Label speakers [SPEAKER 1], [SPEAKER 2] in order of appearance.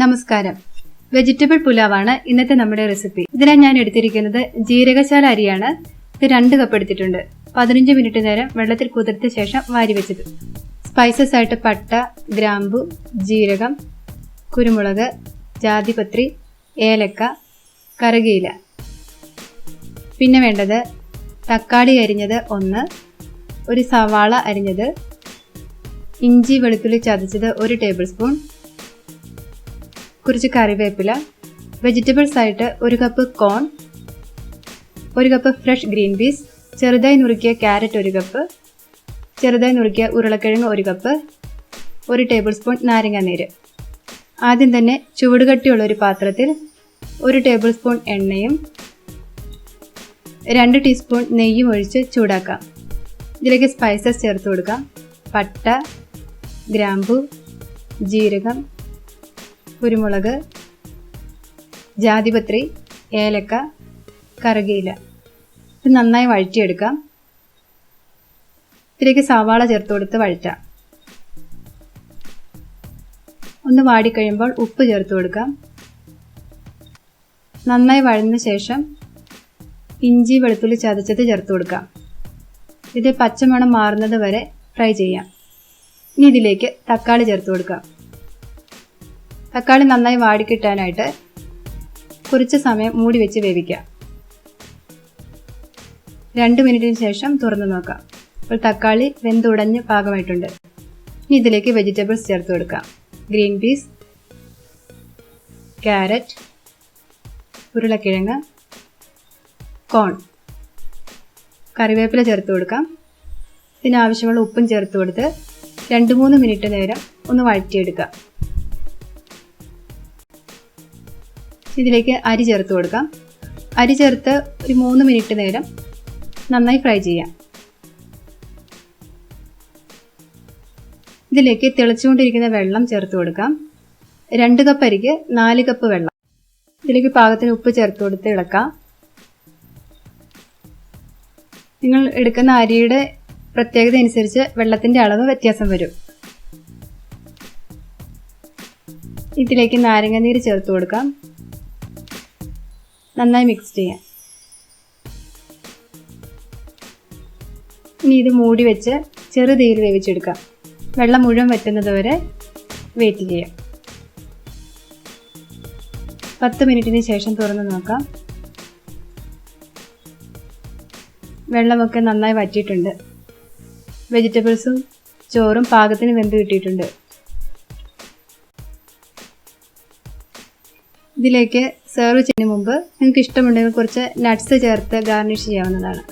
[SPEAKER 1] നമസ്കാരം. വെജിറ്റബിൾ പുലാവാണ് ഇന്നത്തെ നമ്മുടെ റെസിപ്പി. ഇതിനായി ഞാൻ എടുത്തിരിക്കുന്നത് ജീരകശാല അരിയാണ്. ഇത് രണ്ട് കപ്പ് എടുത്തിട്ടുണ്ട്. പതിനഞ്ച് മിനിറ്റ് നേരം വെള്ളത്തിൽ കുതിർത്ത ശേഷം വാരി വെച്ചത്. സ്പൈസസ് ആയിട്ട് പട്ട ഗ്രാമ്പു ജീരകം കുരുമുളക് ജാതിപത്രി ഏലക്ക കറുകയില. പിന്നെ വേണ്ടത് തക്കാളി അരിഞ്ഞത് ഒന്ന് ഒരു സവാള അരിഞ്ഞത് ഇഞ്ചി വെളുത്തുള്ളി ചതച്ചത് ഒരു ടേബിൾ സ്പൂൺ കുറച്ച് കറിവേപ്പില വെജിറ്റബിൾസ് ആയിട്ട് ഒരു കപ്പ് കോൺ ഒരു കപ്പ് ഫ്രഷ് ഗ്രീൻ പീസ് ചെറുതായി നുറുക്കിയ ക്യാരറ്റ് ഒരു കപ്പ് ചെറുതായി നുറുക്കിയ ഉരുളക്കിഴങ്ങ് ഒരു കപ്പ് ഒരു ടേബിൾ സ്പൂൺ നാരങ്ങ നീര്. ആദ്യം തന്നെ ചുവടുകട്ടിയുള്ള ഒരു പാത്രത്തിൽ ഒരു ടേബിൾ സ്പൂൺ എണ്ണയും രണ്ട് ടീസ്പൂൺ നെയ്യും ഒഴിച്ച് ചൂടാക്കാം. ഇതിലേക്ക് സ്പൈസസ് ചേർത്ത് കൊടുക്കാം. പട്ട ഗ്രാമ്പു ജീരകം കുരുമുളക് ജാതിപത്രി ഏലക്ക കറുകയില. ഇത് നന്നായി വഴറ്റിയെടുക്കാം. ഇതിലേക്ക് സവാള ചേർത്ത് കൊടുത്ത് വഴറ്റാം. ഒന്ന് വാടിക്കഴിയുമ്പോൾ ഉപ്പ് ചേർത്ത് കൊടുക്കാം. നന്നായി വഴന്ന ശേഷം ഇഞ്ചി വെളുത്തുള്ളി ചതച്ചത് ചേർത്ത് കൊടുക്കാം. ഇത് പച്ചമണം മാറുന്നത് വരെ ഫ്രൈ ചെയ്യാം. ഇനി ഇതിലേക്ക് തക്കാളി ചേർത്ത് കൊടുക്കാം. തക്കാളി നന്നായി വാടിക്കിട്ടാനായിട്ട് കുറച്ച് സമയം മൂടി വെച്ച് വേവിക്കാം. രണ്ട് മിനിറ്റിന് ശേഷം തുറന്നു നോക്കാം. അപ്പോൾ തക്കാളി വെന്തുടഞ്ഞ് പാകമായിട്ടുണ്ട്. ഇനി ഇതിലേക്ക് വെജിറ്റബിൾസ് ചേർത്ത് കൊടുക്കാം. ഗ്രീൻ പീസ് ക്യാരറ്റ് ഉരുളക്കിഴങ്ങ് കോൺ. കറിവേപ്പില ചേർത്ത് കൊടുക്കാം. ഇതിനാവശ്യമുള്ള ഉപ്പും ചേർത്ത് കൊടുത്ത് രണ്ട് മൂന്ന് മിനിറ്റ് നേരം ഒന്ന് വഴറ്റിയെടുക്കാം. ഇതിലേക്ക് അരി ചേർത്ത് കൊടുക്കാം. അരി ചേർത്ത് ഒരു മൂന്ന് മിനിറ്റ് നേരം നന്നായി ഫ്രൈ ചെയ്യാം. ഇതിലേക്ക് തിളച്ചുകൊണ്ടിരിക്കുന്ന വെള്ളം ചേർത്ത് കൊടുക്കാം. രണ്ട് കപ്പ് അരിക്ക് നാല് കപ്പ് വെള്ളം. ഇതിലേക്ക് പാകത്തിന് ഉപ്പ് ചേർത്ത് കൊടുത്ത് ഇളക്കാം. നിങ്ങൾ എടുക്കുന്ന അരിയുടെ പ്രത്യേകത അനുസരിച്ച് വെള്ളത്തിന്റെ അളവ് വ്യത്യാസം വരും. ഇതിലേക്ക് നാരങ്ങാനീര് ചേർത്ത് കൊടുക്കാം. നന്നായി മിക്സ് ചെയ്യാം. ഇനി ഇത് മൂടി വെച്ച് ചെറുതീയിൽ വേവിച്ചെടുക്കാം. വെള്ളം മുഴുവൻ വറ്റുന്നത് വരെ വെയിറ്റ് ചെയ്യാം. പത്ത് മിനിറ്റിന് ശേഷം തുറന്ന് നോക്കാം. വെള്ളമൊക്കെ നന്നായി വറ്റിയിട്ടുണ്ട്. വെജിറ്റബിൾസും ചോറും പാകത്തിന് വെന്ത് കിട്ടിയിട്ടുണ്ട്. ഇതിലേക്ക് സെർവ് ചെയ്യുന്നതിന് മുമ്പ് നിങ്ങൾക്ക് ഇഷ്ടമുണ്ടെങ്കിൽ കുറച്ച് നട്ട്സ് ചേർത്ത് ഗാർണിഷ് ചെയ്യാവുന്നതാണ്.